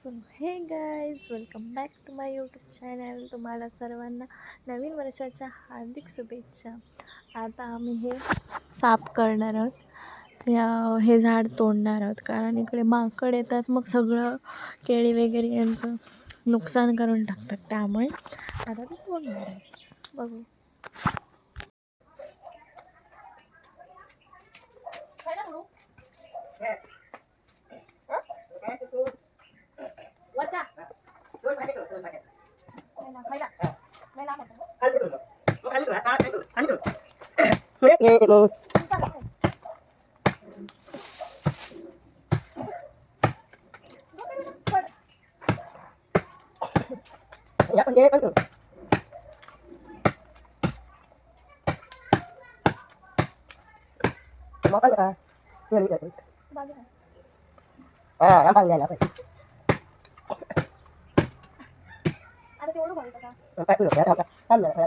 So hey guys welcome back to my YouTube channel तुम्हाला सर्वांना नवीन वर्षाच्या हार्दिक शुभेच्छा. आता आम्ही हे साफ करणार आहोत. या हे झाड तोडणार आहोत. कारण इकडे माकड येतात मग सगळं केळी वगैरे यांचं नुकसान करून टाकतात. त्यामुळे आता ते तोडणार आहोत. बघू. Ah, Ya, kan dia kan tu. Makan ke? Ya, ya. Ah, apa yang dia nak?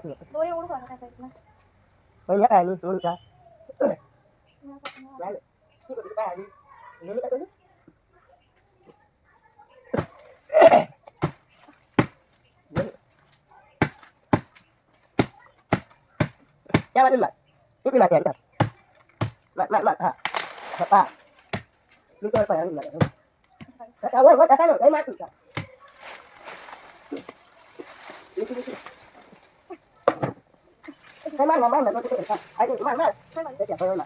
dulu. डोळे ओढू घालू का साईडला Banyak kan ini dulu kan. Lalu, ini begitu kan ini. Ini kan dulu. Ya, mat, mat. Ini mat ya, mat. Mat, mat, mat. Ha. Apa? Ini tuh apa yang ini mat? Tak tahu, mat, kat sana. Saya mati kan. Ini, ini, cái mắt mà mắt mà tôi tôi sao ai cũng mắt mắt cái chả tôi mà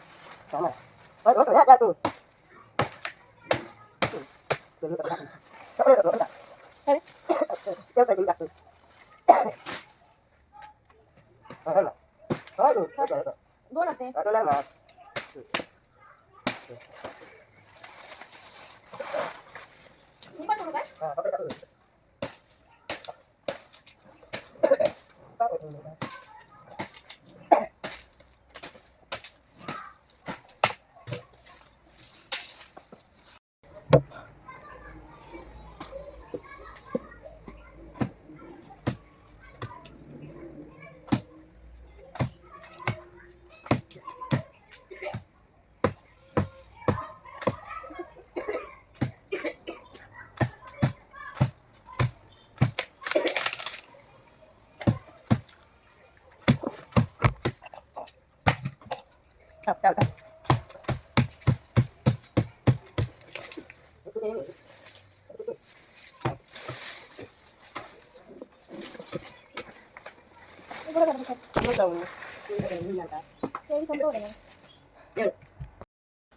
sao mà tôi tôi tôi hết ra tôi tôi tôi tôi tôi tôi tôi tôi tôi tôi tôi Hello. Hello. Hello. Buonasera. Hello. Ini mana kan? Ah, apa kata? 따로 놀러 가요. 要不要的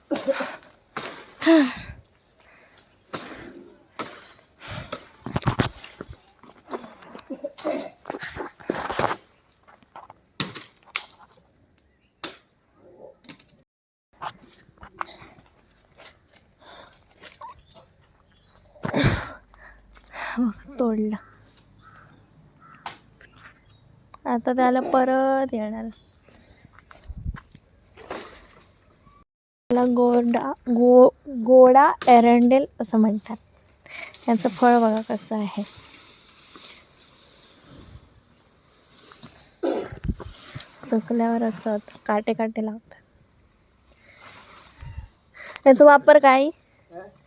不是 मग तोडलं. आता त्याला परत येणार. त्याला गोडा गो गोडा एरंडेल असं म्हणतात. याचं फळ बघा कसं आहे. सुकल्यावर असं काटे काटे लागतात. याचा वापर काय?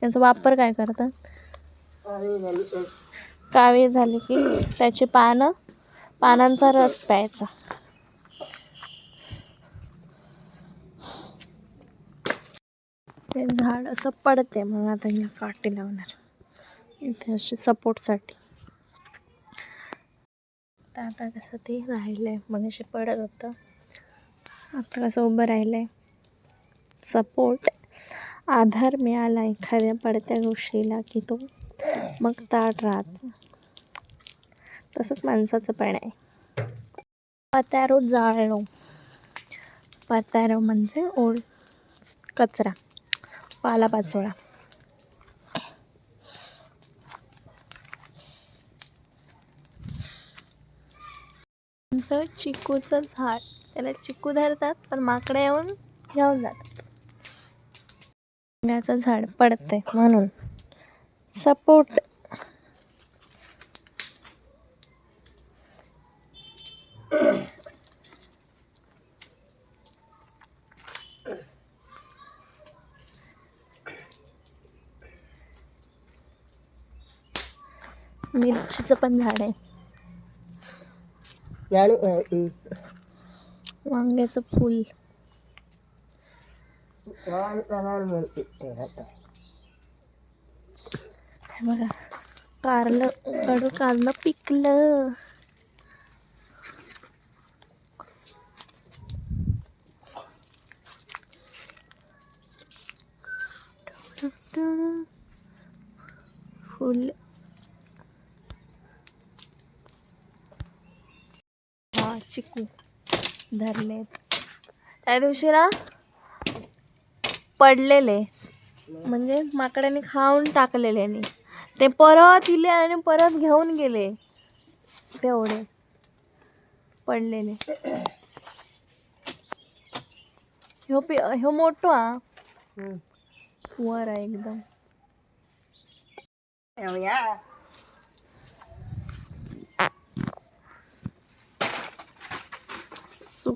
याचा वापर काय करतात? काळी झाली की त्याची पानं पानांचा रस प्यायचा. ते झाड असं पडते मग आता हिला काटे लावणार. इथे अशी सपोर्टसाठी तर आता कसं ते राहिलं आहे असे पडत होतं. आता कसं उभं राहिलं आहे सपोर्ट आधार मिळाला एखाद्या पडत्या गोष्टीला की तो मग ताट राहतो. तसंच माणसाचं पण आहे. पत्यारो जाळलो पत्यारो म्हणजे ओळ कचरा पालापाचोळा. आमचं चिकूचं झाड त्याला चिकू धरतात पण माकडे येऊन घेऊन जातात. झाड पडते म्हणून. सपोर्ट. मिरचीचं पण झाड आहे. वांग्याचं फूल. बघा कारलं कडू कारलं पिकलं. फुल. चिकू धरलेत त्या दिवशी ना पडलेले म्हणजे माकडाने खाऊन टाकलेल्याने ते परत इले आणि परत घेऊन गेले. तेवढे पडलेले. ह्यो पि ह्यो मोठो हा. वर आहे एकदम.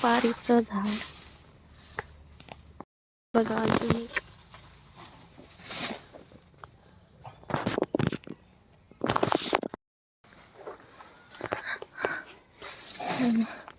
सुपारीचं झाड. बघा अजून एक. इथे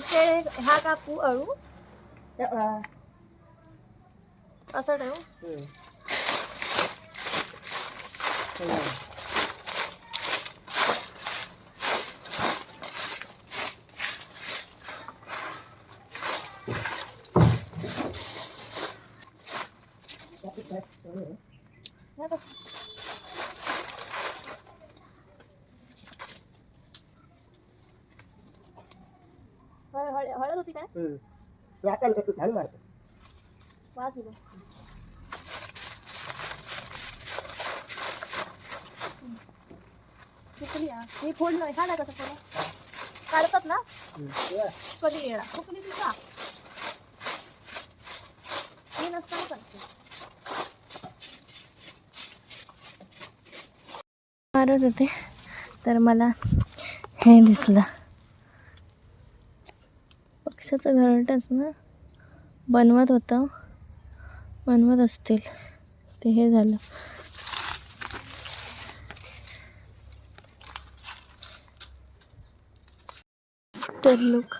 সেয়া কাপোৰ আৰু পাছত আৰু Thank you. हळद होती काय हा. कसं काढतात ना कधी येणार सुकली तिचा हे नसताना करते मारत होते तर मला हे दिसलं पक्षाचं घरटंच ना बनवत होतं. बनवत असतील. ते हे झालं. तर लुक